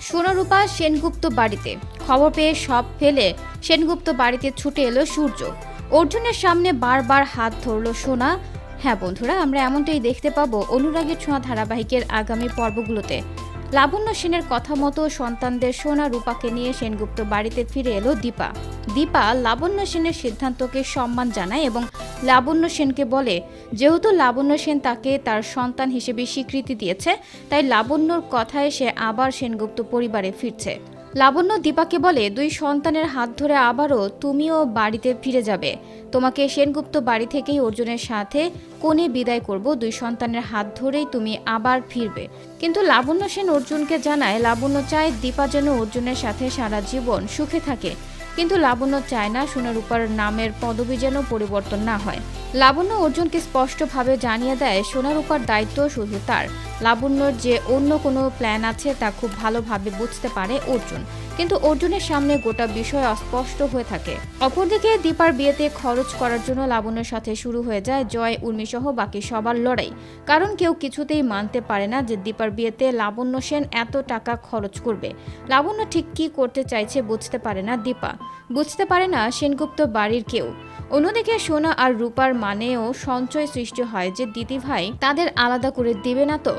সোনারূপা সেনগুপ্ত বাড়িতে। খবর পেয়ে সব ফেলে সেনগুপ্ত বাড়িতে ছুটে এলো সূর্য। অর্জুনের সামনে বারবার হাত ধরলো সোনা। হ্যাঁ বন্ধুরা, আমরা এমনটাই দেখতে পাবো অনুরাগের ছোঁয়া ধারাবাহিকের আগামী পর্বগুলোতে। লাবণ্য সেনের কথা মতো সন্তানদের সোনা রূপাকে নিয়ে সেনগুপ্ত বাড়িতে ফিরে এলো দীপা। দীপা লাবণ্য সেনের সিদ্ধান্তকে সম্মান জানায় এবং লাবণ্য সেনকে বলে, যেহেতু লাবণ্য সেন তাকে তার সন্তান হিসেবে স্বীকৃতি দিয়েছে, তাই লাবণ্যর কথায় সে আবার সেনগুপ্ত পরিবারে ফিরছে। লাবণ্য দীপাকে বলে, দুই সন্তানের হাত ধরে আবারও তুমিও বাড়িতে ফিরে যাবে। তোমাকে সেনগুপ্ত বাড়ি থেকেই অর্জুনের সাথে কোণে বিদায় করব। দুই সন্তানের হাত ধরেই তুমি আবার ফিরবে। কিন্তু লাবণ্য সেন অর্জুনকে জানায়, লাবণ্য চায় দীপা যেন অর্জুনের সাথে সারা জীবন সুখে থাকে। কিন্তু লাবণ্য চায় না সোনারূপার নামের পদবি যেন পরিবর্তন না হয়। লাবণ্য অর্জুনকে স্পষ্টভাবে জানিয়ে দেয় সোনারূপার দায়িত্ব শুধু তার। লাবণ্যর যে অন্য কোনো প্ল্যান আছে তা খুব ভালোভাবে বুঝতে পারে অর্জুন। কিন্তু অর্জুনের সামনে গোটা বিষয় অস্পষ্ট হয়ে থাকে। অপরদিকে দীপার বিয়েতে খরচ করার জন্য লাবণ্যের সাথে শুরু হয়ে যায় জয় উর্মি সহ বাকি সবার লড়াই। কারণ কেউ কিছুতেই মানতে পারে না যে দীপার বিয়েতে লাবণ্য সেন এত টাকা খরচ করবে। লাবণ্য ঠিক কি করতে চাইছে বুঝতে পারে না দীপা। বুঝতে পারে না সেনগুপ্ত বাড়ির কেউ। অন্যদিকে সোনা আর রূপার মানেও সঞ্চয় সৃষ্টি হয় যে দিদি ভাই তাদের আলাদা করে দিবে না তো।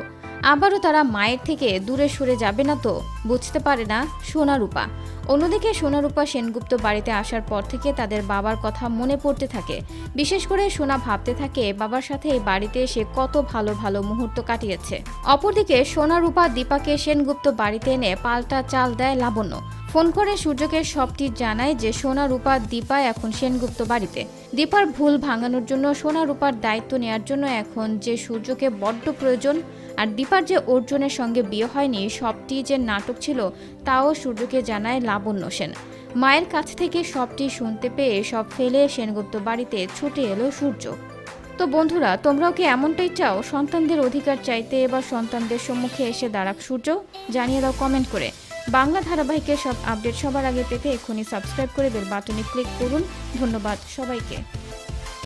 আবারও তারা মায়ের থেকে দূরে সরে যাবে না তো। বুঝতে পারে না সোনা রূপা। অন্যদিকে সোনারূপা সেনগুপ্ত বাড়িতে আসার পর থেকে তাদের বাবার কথা মনে পড়তে থাকে। বিশেষ করে সোনা ভাবতে থাকে বাবার সাথে এই বাড়িতে এসে কত ভালো ভালো মুহূর্ত কাটিয়েছে। অপরদিকে সোনারূপা দীপাকে সেনগুপ্ত বাড়িতে এনে পাল্টা চাল দেয় লাবণ্য। ফোন করে সূর্যকে সবটি জানায় যে সোনা, রূপা, দীপা এখন সেনগুপ্ত বাড়িতে। দীপার ভুল ভাঙানোর জন্য সোনা, রূপার দায়িত্ব নেওয়ার জন্য এখন যে সূর্যকে বড্ড প্রয়োজন আর দীপার যে অর্জুনের সঙ্গে বিয়ে হয়নি, সবটি যে নাটক ছিল, তাও সূর্যকে জানায় লাবণ্য সেন। মায়ের কাছ থেকে সবটি শুনতে পেয়ে সব ফেলে সেনগুপ্ত বাড়িতে ছুটে এলো সূর্য। তো বন্ধুরা, তোমরাও কি এমনটাই চাও? সন্তানদের অধিকার চাইতে এবার সন্তানদের সম্মুখে এসে দাঁড়াক সূর্য? জানিয়ে দাও কমেন্ট করে। বাংলা ধারাবাহিকের সব আপডেট সবার আগে পেতে এখনই সাবস্ক্রাইব করে বেল বাটনে ক্লিক করুন। ধন্যবাদ সবাইকে।